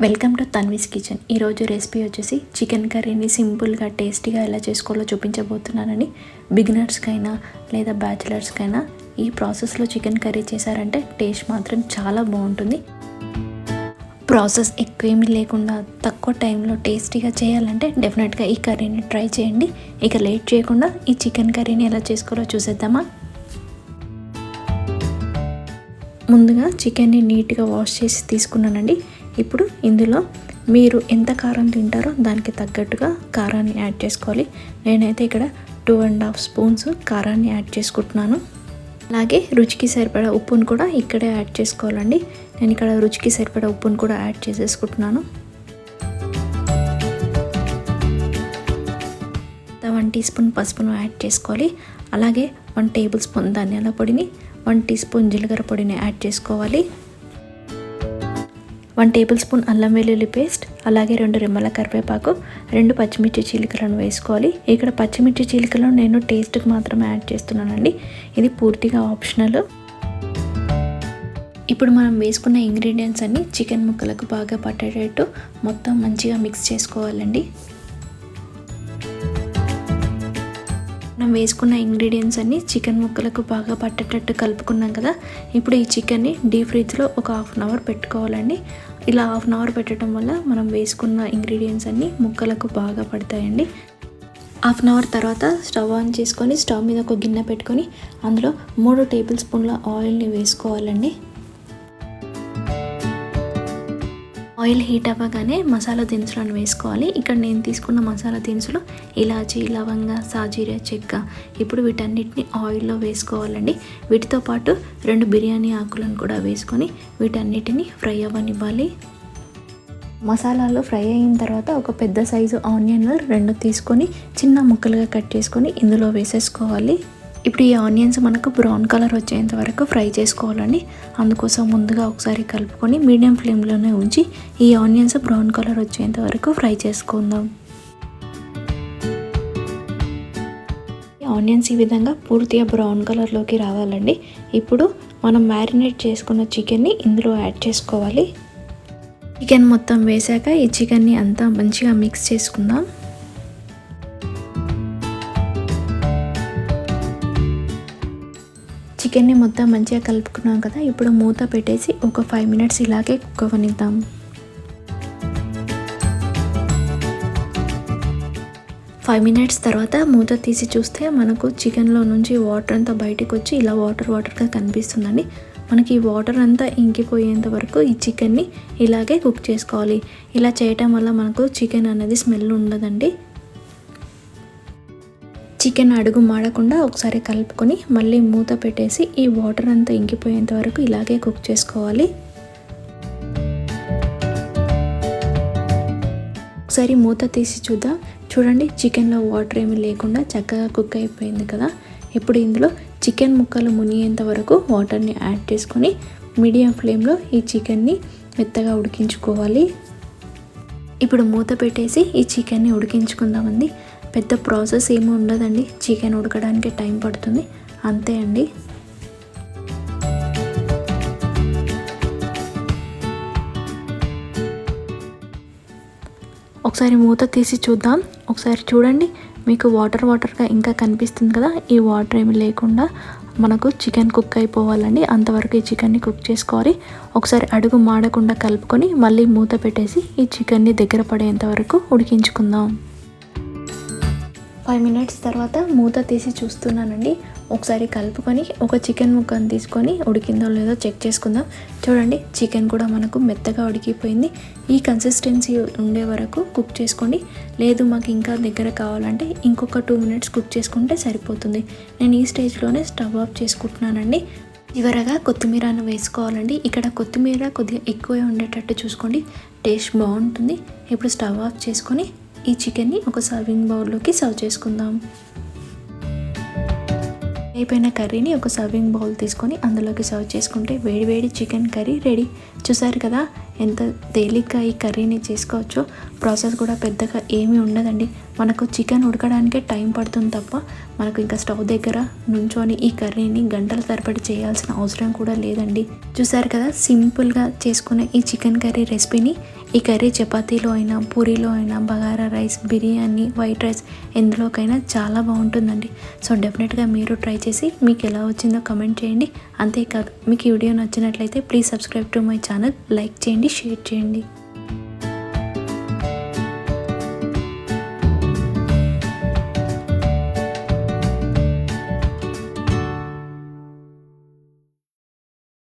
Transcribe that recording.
Welcome to Tanvi's kitchen. ఈరోజు recipe వచ్చేసి chicken కర్రీని సింపుల్గా టేస్టీగా ఎలా చేసుకోవాలో చూపించబోతున్నానని బిగినర్స్కైనా లేదా బ్యాచిలర్స్కైనా ఈ ప్రాసెస్లో చికెన్ కర్రీ చేశారంటే టేస్ట్ మాత్రం చాలా బాగుంటుంది. ప్రాసెస్ ఎక్కువేమీ లేకుండా తక్కువ టైంలో టేస్టీగా చేయాలంటే డెఫినెట్గా ఈ కర్రీని ట్రై చేయండి. ఇక లేట్ చేయకుండా ఈ చికెన్ కర్రీని ఎలా చేసుకోవాలో చూసేద్దామా? ముందుగా చికెన్ని నీట్గా వాష్ చేసి తీసుకున్నానండి. ఇప్పుడు ఇందులో మీరు ఎంత కారం తింటారో దానికి తగ్గట్టుగా కారాన్ని యాడ్ చేసుకోవాలి. నేనైతే ఇక్కడ టూ అండ్ హాఫ్ స్పూన్స్ కారాన్ని యాడ్ చేసుకుంటున్నాను. అలాగే రుచికి సరిపడా ఉప్పును కూడా ఇక్కడే యాడ్ చేసుకోవాలండి. నేను ఇక్కడ రుచికి సరిపడా ఉప్పును కూడా యాడ్ చేసేసుకుంటున్నాను. వన్ టీ స్పూన్ పసుపును యాడ్ చేసుకోవాలి. అలాగే వన్ టేబుల్ స్పూన్ ధనియాల పొడిని వన్ టీ స్పూన్ జీలకర్ర పొడిని యాడ్ చేసుకోవాలి. వన్ టేబుల్ స్పూన్ అల్లం వెల్లుల్లి పేస్ట్ అలాగే రెండు రెమ్మల కరివేపాకు రెండు పచ్చిమిర్చి చీలికలను వేసుకోవాలి. ఇక్కడ పచ్చిమిర్చి చీలికలను నేను టేస్ట్కి మాత్రమే యాడ్ చేస్తున్నానండి. ఇది పూర్తిగా ఆప్షనల్. ఇప్పుడు మనం వేసుకున్న ఇంగ్రీడియంట్స్ అన్నీ చికెన్ ముక్కలకు బాగా పట్టేటట్టు మొత్తం మంచిగా మిక్స్ చేసుకోవాలండి. మనం వేసుకున్న ఇంగ్రీడియంట్స్ అన్నీ చికెన్ ముక్కలకు బాగా పట్టేటట్టు కలుపుకున్నాం కదా. ఇప్పుడు ఈ చికెన్ని డీప్ ఫ్రిడ్జ్లో ఒక హాఫ్ అన్ అవర్ పెట్టుకోవాలండి. ఇలా హాఫ్ అన్ అవర్ పెట్టడం వల్ల మనం వేసుకున్న ఇంగ్రీడియంట్స్ అన్నీ ముక్కలకు బాగా పడతాయండి. హాఫ్ అన్ అవర్ తర్వాత స్టవ్ ఆన్ చేసుకొని స్టవ్ మీద ఒక గిన్నె పెట్టుకొని అందులో మూడు టేబుల్ స్పూన్ల ఆయిల్ని వేసుకోవాలండి. ఆయిల్ హీట్ అవ్వగానే మసాలా దినుసులను వేసుకోవాలి. ఇక్కడ నేను తీసుకున్న మసాలా దినుసులు ఇలాచి లవంగ సాజీర చెక్క. ఇప్పుడు వీటన్నిటిని ఆయిల్లో వేసుకోవాలండి. వీటితో పాటు రెండు బిర్యానీ ఆకులను కూడా వేసుకొని వీటన్నిటిని ఫ్రై అవ్వనివ్వాలి. మసాలాలు ఫ్రై అయిన తర్వాత ఒక పెద్ద సైజు ఆనియన్లు రెండు తీసుకొని చిన్న ముక్కలుగా కట్ చేసుకొని ఇందులో వేసేసుకోవాలి. ఇప్పుడు ఈ ఆనియన్స్ మనకు బ్రౌన్ కలర్ వచ్చేంత వరకు ఫ్రై చేసుకోవాలండి. అందుకోసం ముందుగా ఒకసారి కలుపుకొని మీడియం ఫ్లేమ్లోనే ఉంచి ఈ ఆనియన్స్ బ్రౌన్ కలర్ వచ్చేంత వరకు ఫ్రై చేసుకుందాం. ఆనియన్స్ ఈ విధంగా పూర్తిగా బ్రౌన్ కలర్లోకి రావాలండి. ఇప్పుడు మనం మ్యారినేట్ చేసుకున్న చికెన్ని ఇందులో యాడ్ చేసుకోవాలి. చికెన్ మొత్తం వేసాక ఈ చికెన్ని అంతా మంచిగా మిక్స్ చేసుకుందాం. చికెన్ని మొత్తం మంచిగా కలుపుకున్నాం కదా ఇప్పుడు మూత పెట్టేసి ఒక ఫైవ్ మినిట్స్ ఇలాగే కుక్ అవ్వనిద్దాం ఫైవ్ మినిట్స్ తర్వాత మూత తీసి చూస్తే మనకు చికెన్లో నుంచి వాటర్ అంతా బయటకు వచ్చి ఇలా వాటర్ వాటర్గా కనిపిస్తుందండి. మనకి ఈ వాటర్ అంతా ఇంకిపోయేంత వరకు ఈ చికెన్ని ఇలాగే కుక్ చేసుకోవాలి. ఇలా చేయటం వల్ల మనకు చికెన్ అనేది స్మెల్ ఉండదండి. చికెన్ అడుగు మాడకుండా ఒకసారి కలుపుకొని మళ్ళీ మూత పెట్టేసి ఈ వాటర్ అంతా ఇంకిపోయేంత వరకు ఇలాగే కుక్ చేసుకోవాలి. ఒకసారి మూత తీసి చూద్దాం. చూడండి చికెన్లో వాటర్ ఏమీ లేకుండా చక్కగా కుక్ అయిపోయింది కదా. ఇప్పుడు ఇందులో చికెన్ ముక్కలు మునిగేంత వరకు వాటర్ని యాడ్ చేసుకొని మీడియం ఫ్లేమ్లో ఈ చికెన్ని మెత్తగా ఉడికించుకోవాలి. ఇప్పుడు మూత పెట్టేసి ఈ చికెన్ని ఉడికించుకుందామండి. పెద్ద ప్రాసెస్ ఏమీ ఉండదండి. చికెన్ ఉడకడానికి టైం పడుతుంది. అంతే అండి. ఒకసారి మూత తీసి చూద్దాం. ఒకసారి చూడండి. మీకు వాటర్ వాటర్గా ఇంకా కనిపిస్తుంది కదా. ఈ వాటర్ ఏమి లేకుండా మనకు చికెన్ కుక్ అయిపోవాలండి. అంతవరకు ఈ చికెన్ని కుక్ చేసుకోవాలి. ఒకసారి అడుగు మాడకుండా కలుపుకొని మళ్ళీ మూత పెట్టేసి ఈ చికెన్ని దగ్గర పడేంత వరకు ఉడికించుకుందాం. ఫైవ్ మినిట్స్ తర్వాత మూత తీసి చూస్తున్నానండి. ఒకసారి కలుపుకొని ఒక చికెన్ ముక్కను తీసుకొని ఉడికిందో లేదో చెక్ చేసుకుందాం. చూడండి చికెన్ కూడా మనకు మెత్తగా ఉడికిపోయింది. ఈ కన్సిస్టెన్సీ ఉండే వరకు కుక్ చేసుకోండి. లేదు మాకు ఇంకా దగ్గర కావాలంటే ఇంకొక టూ మినిట్స్ కుక్ చేసుకుంటే సరిపోతుంది. నేను ఈ స్టేజ్లోనే స్టవ్ ఆఫ్ చేసుకుంటున్నానండి. చివరగా కొత్తిమీరను వేసుకోవాలండి. ఇక్కడ కొత్తిమీర కొద్దిగా ఎక్కువ ఉండేటట్టు చూసుకోండి. టేస్ట్ బాగుంటుంది. ఇప్పుడు స్టవ్ ఆఫ్ చేసుకొని ఈ చికెన్ని ఒక సర్వింగ్ బౌల్లోకి సర్వ్ చేసుకుందాం. అయిపోయిన కర్రీని ఒక సర్వింగ్ బౌల్ తీసుకొని అందులోకి సర్వ్ చేసుకుంటే వేడివేడి చికెన్ కర్రీ రెడీ. చూసారు కదా ఎంత తేలిగ్గా ఈ కర్రీని చేసుకోవచ్చో. ప్రాసెస్ కూడా పెద్దగా ఏమీ ఉండదండి. మనకు చికెన్ ఉడకడానికే టైం పడుతుంది తప్ప మనకు ఇంకా స్టవ్ దగ్గర నుంచొని ఈ కర్రీని గంటల తరబడి చేయాల్సిన అవసరం కూడా లేదండి. చూసారు కదా సింపుల్గా చేసుకునే ఈ చికెన్ కర్రీ రెసిపీని. ఈ కర్రీ చపాతీలో అయినా పూరీలో అయినా bagara rice biryani white rice ఎందులోకైనా చాలా బాగుంటుందండి. సో డెఫినెట్గా మీరు ట్రై చేసి మీకు ఎలా వచ్చిందో కమెంట్ చేయండి. అంతేకాదు మీకు ఈ వీడియో నచ్చినట్లయితే please subscribe to my channel like చేయండి షేర్ చేయండి.